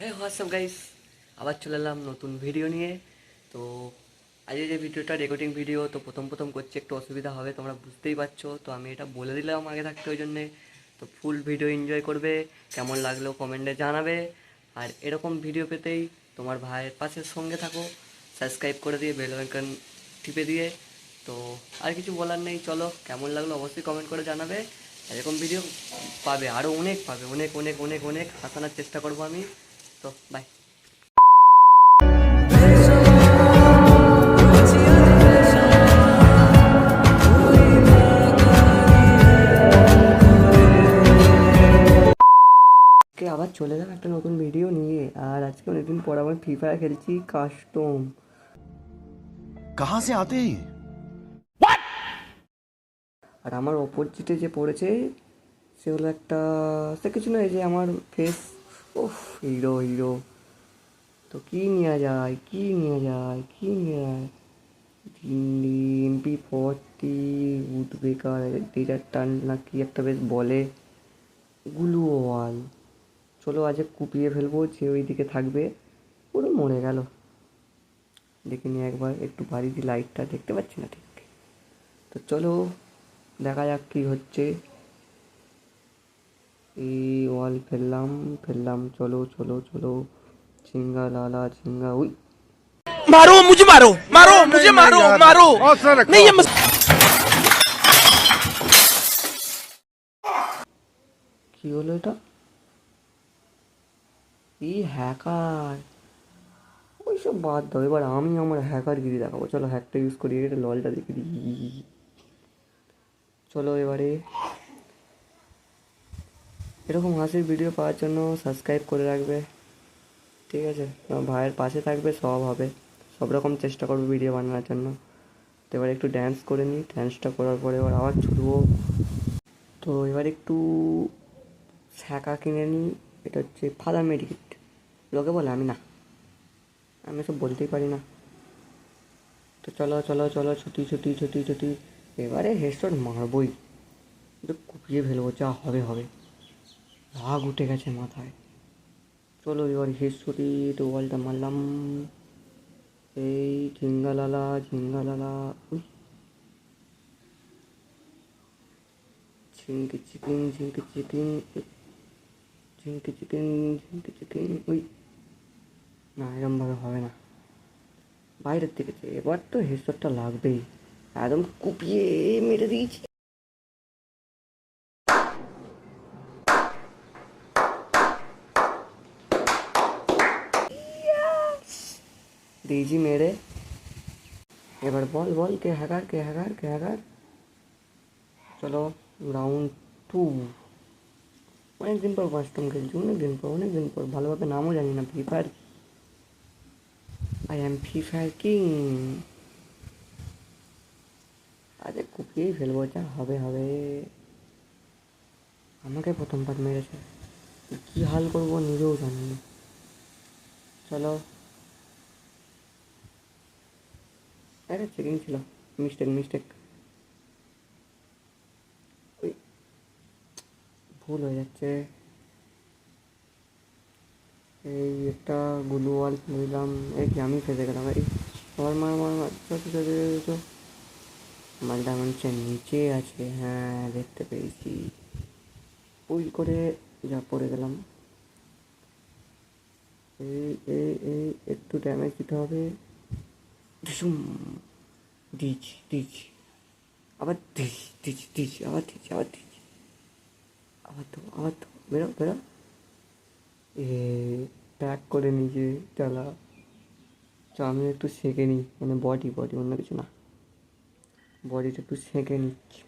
হ্যাঁ WhatsApp guys আবার চলে এলাম নতুন ভিডিও নিয়ে। তো আজকে যে ভিডিওটা রেকর্ডিং ভিডিও তো প্রথম প্রথম করছি, একটু অসুবিধা হবে, তোমরা বুঝতেই পারছ। তো আমি এটা বলে দিলাম আগে থাকতে, ওই জন্যে। তো ফুল ভিডিও এনজয় করবে, কেমন লাগল কমেন্টে জানাবে। আর এরকম ভিডিও পেতেই তোমার ভাইয়ের পাশের সঙ্গে থাকো সাবস্ক্রাইব করে দিয়ে বেল আইকন টিপে দিয়ে। তো আর কিছু বলার নেই, চলো, কেমন লাগল অবশ্যই কমেন্ট করে জানাবে। এরকম ভিডিও পাবে আরও অনেক পাবে, অনেক অনেক অনেক অনেক, হাসানোর চেষ্টা করব আমি। তো বাই আবার চলে যান একটা নতুন ভিডিও নিয়ে আর আজকে অনেকদিন পর আমার ফ্রি ফায়ার খেলছি কাস্টম কাহা সে আতে আর আমার অপোজিটে যে পড়েছে সে হলো একটা সে কিছু নয় যে আমার ফেস ওফ হিরো হিরো। তো কী নেওয়া যায়, কী নেওয়া যায়, কী নেওয়া যায়? এমপি ফর্টি উড বেকার ডিজার টান, না কি একটা বেশ বলে। গুলু ওয়াল। চলো আজ কুপিয়ে ফেলব, যে ওই দিকে থাকবে। পুরো মরে গেল। দেখে নিয়ে একবার একটু বাড়ি দিয়ে লাইটটা দেখতে পাচ্ছি না ঠিক? তো চলো দেখা যাক কী হচ্ছে। এই ওয়াল ফেললাম ফেললাম চলো চলো চলো ঝিঙ্গা লালা ঝিঙ্গা উই मारो मुझे मारो मारो मुझे मारो मारो नहीं ये मस- কি হলো এটা এই হ্যাকার ওইসব বাদ দাও এবার আমি আমার হ্যাকারগিরি দেখাবো চলো হ্যাকটা ইউজ করি এটা ললটা দেখে দিই চলো এবারে এরকম হাসির ভিডিও পাওয়ার জন্য সাবস্ক্রাইব করে রাখবে। ঠিক আছে? ভাইয়ের পাশে থাকবে, সব হবে। সব রকম চেষ্টা করব ভিডিও বানানোর জন্য। তো এবার একটু ড্যান্স করে নিই। ড্যান্সটা করার পরে এবার আবার ছুটবো। তো এবার একটু ছ্যাঁকা কিনে নিই। এটা হচ্ছে ফাদার মেডিকেট লোকে বলে, আমি না। আমি সব বলতেই পারি না। তো চলো চলো চলো, ছুটি ছুটি ছুটি ছুটি। এবারে হেডশট মারবই। কুপিয়ে ফেলব, যা হবে হবে। রাগ উঠে গেছে মাথায়। চলো এবার হেডশটি তো বলটা মারলাম। এই ঝিঙ্গালালা ঝিঙ্গালালা, উই। ঝিঙ্কি চিকেন ঝিঙ্কি চিকেন ঝিঙ্কি চিকেন ঝিঙ্কি চিকেন ওই না, এরমভাবে হবে না। বাইরের থেকে এবার তো হেডশটটা লাগবেই। একদম কুপিয়ে মেরে দিয়েছি। দিয়েছি মেরে এবার বল বল কে হ্যাকার কে হ্যাকার কে হ্যাকার চলো রাউন্ড টু অনেক দিন পর কাস্টম খেলছি অনেক দিন পর অনেক দিন পর ভালোভাবে নামও জানি না Free Fire I am Free Fire king আরে কুপিয়েই ফেলব যা হবে হবে আমাকে প্রথম পাত মেরেছে কী হাল করব নিজেও জানি না চলো আরে চেকিং ছিল। মিস্টেক মিস্টেক ভুল হয়ে যাচ্ছে। এই একটা গুলু ওয়াল দিলাম। এই কি, আমি ফেসে গেলাম? এই মার মার মার মার। মালটা মনে নিচে আছে। হ্যাঁ দেখতে পেয়েছি। ওই করে যা পড়ে গেলাম। এই এই এই, একটু ড্যামেজ দিতে হবে। ডিসুম দিচ্ছি দিচ্ছি আবার দিচ্ছি দিচ্ছি দিচ্ছি আবার দিচ্ছি আবার দিচ্ছি আবার তো আবার তো বেরো বেরো এ প্যাক করে নিজে চালা চ আমি একটু সেঁকে নিই মানে বডি বডি অন্য কিছু না বডিটা একটু সেঁকে নিচ্ছি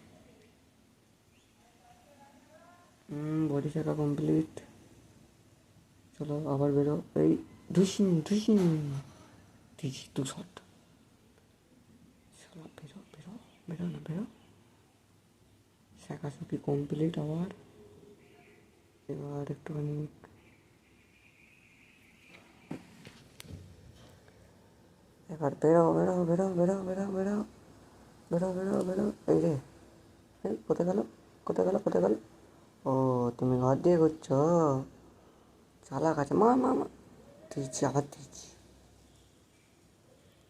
বডি শেখা কমপ্লিট চলো আবার বেরো এই ধুসিন ধুসিন দিচ্ছি দু শট চলো বেরো বেরো বেরো। শেখাশুকি কমপ্লিট আবার। এবার একটুখানি এবার বেরো বেরো বেরো বেরো বেরো বেরো বেরো বেরো বেরো। এই রে, এই কোথায় গেল? কোথায় গেল কোথায় গেল? ও, তুমি ঘর দিয়ে ঘুরছো? চালাক আছে। মা মা মা। দিয়েছি আবার দিয়েছি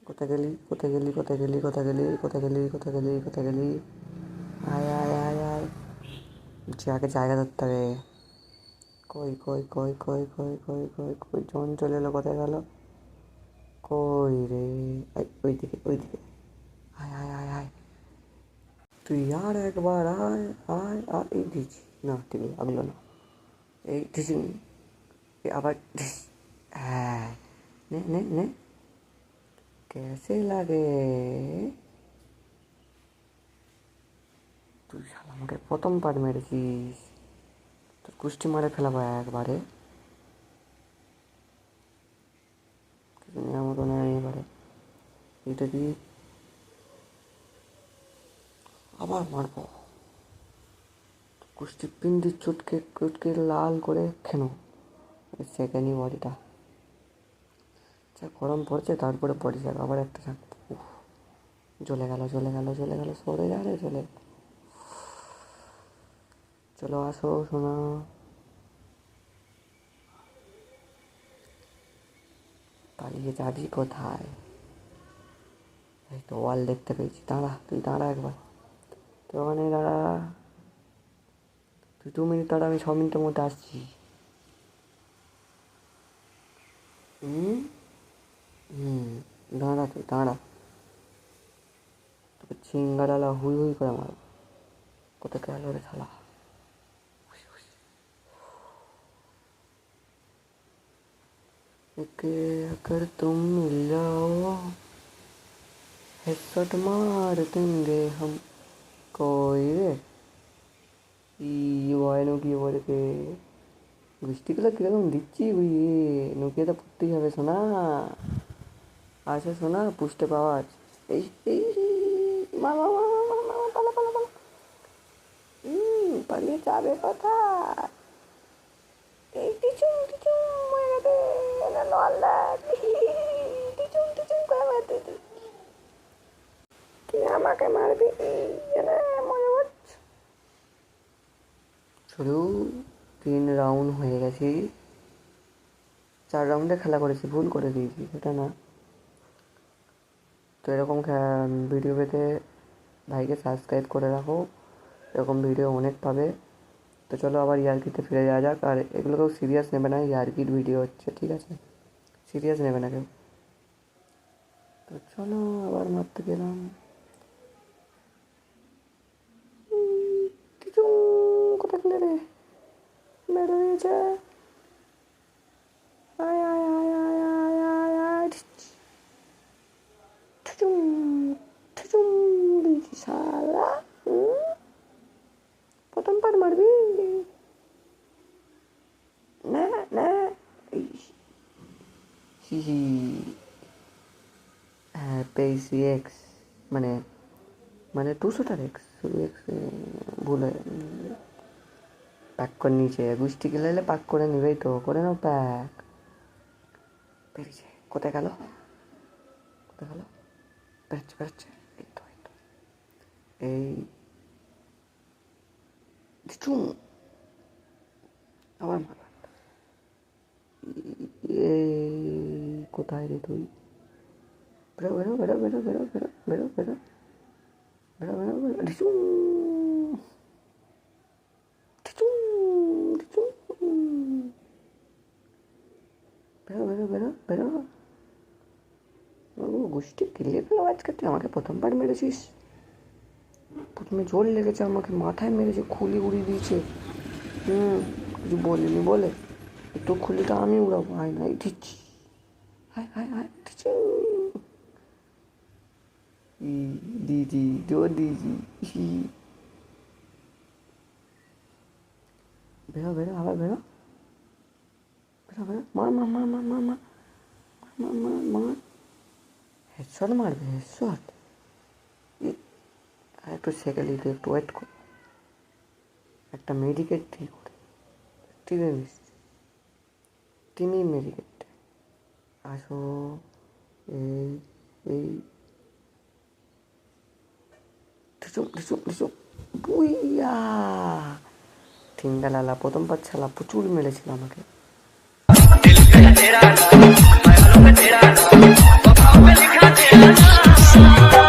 কোথায় গেলি কোথায় গেলি কোথায় গেলি কোথায় গেলি কোথায় গেলি কোথায় গেলি কোথায় গেলি আয় আয় আয় আয়। যে আগে জায়গা ধরতে হবে। কই কই কই কই কই কই কই কই জন চলে এলো কোথায় গেল? কই রে? এই, ওইদিকে ওইদিকে। আয় আয় আয় আয়। তুই আর একবার আয় আয় আর এই দিচ্ছি। না ঠিক লাগল না। এই দিছি আবার হ্যাঁ। নে নে নে। কেসে লাগে তুই শালা আমাকে প্রথম পার মেরেছিস তোর কুষ্টি মারে ফেলাবো একবারে মতো নেই এবারে এটা দিয়ে আবার মারবো কুষ্টি পিন্ডি চুটকে চুটকে লাল করে খেনো সেকেন্ডই বডিটা যা গরম পড়ছে, তারপরে বডি যাক আবার একটা উফ, জ্বলে গেল জ্বলে গেল জ্বলে গেল, সরে যা রে চলে চলো আসো, শোনা। পালিয়ে যাবি কোথায়? এই তো ওয়াল দেখতে পেয়েছি। দাঁড়া, তুই দাঁড়া একবার। তো ওখানে দাঁড়া, তুই দু মিনিট দাঁড়া, আমি ছ মিনিটের মধ্যে আসছি। হুম? হুম দাঁড়া তুই দাঁড়া তোকে চিঙ্গারালা হুই হুই করে মারব কোথায় গেল রে শালা कि अगर तुम मिल जाओ हेडशॉट मार देंगे हम কই রে ই ভয় নুকিয়ে পড়েছে বৃষ্টিগুলো কীরকম দিচ্ছি ওই নুকিয়ে তো পড়তেই হবে শোনা আচ্ছা শোনা পুষতে পাওয়া এই এই মামা মামা হুম পালিয়ে যাবে এই আমাকে মারবি? মনে হচ্ছে শুধু তিন রাউন্ড হয়ে গেছি। চার রাউন্ডে খেলা করেছি, ভুল করে দিয়েছি, সেটা না। তো এরকম ভিডিও পেতে ভাইকে সাবস্ক্রাইব করে রাখো। এরকম ভিডিও অনেক পাবে। তো চলো আবার ইয়ার্কিতে ফিরে যাওয়া যাক। আর এগুলো কেউ সিরিয়াস নেবে না, ইয়ার্কির ভিডিও হচ্ছে, ঠিক আছে? সিরিয়াস নেবে না কেউ। তো চলো আবার মারতে গেলাম। কিছু কোথা গেলে রে? বের হয়েছে আয় আয় আয় আয় আয় আয় আয় ঠুচুম ঠুচুম দিয়েছি শালা হুম? প্রথম পার মারবি না না এই হি হি হ্যাঁ পেয়েছি এক্স মানে মানে দুশোটার এক্স শুধু এক্স ভুল হয়ে প্যাক করে নিয়েছে। গুষ্টি গেলে প্যাক করে নিবেই তো, করে নাও প্যাক পেরেছে কোথায় গেল? কোথায় গেল? বেরোচ্ছে বেরোচ্ছে। এই তো এই তো। এই দিচুম আবার একটা। এই কোথায় রে তুই বেরো বেরো বেরো বেরো বেরো বেরো বেরো বেরো বেরো বেরো বেরো দিচুম দিচুম দিচুম বেরো বেরো বেরো বেরো গোষ্ঠী কিলিয়ে ফেলো আজকে তুই আমাকে প্রথমবার মেরেছিস প্রথমে জোর লেগেছে আমাকে মাথায় মেরেছে খুলি উড়িয়ে দিয়েছে হুম কিছু বলিনি বলে তো খুলিটা আমি উড়াবো আয় না দিচ্ছি হায় হায় হায় দিচ্ছি ই দিদি জোর দিয়েছি ই বেরো বেরো আবার বেরো বেরো বেরো মার মার মার মার মার মার মার মার মার মার হেডশট মারবে হেডশট আর একটু সেকেন্ড দিতে একটু ওয়েট কর একটা মেডিকেট ঠিক করে টিমে মিস টিমই মেডিকেট 아소 에이 예, 예. 드좀드좀드좀 뭐야. 딩달랄라 보던 바찰라 부추리 밀레시 남아게. तेरा 아, नाम मैं वालों पे तेरा नाम बाबा पे लिखा तेरा नाम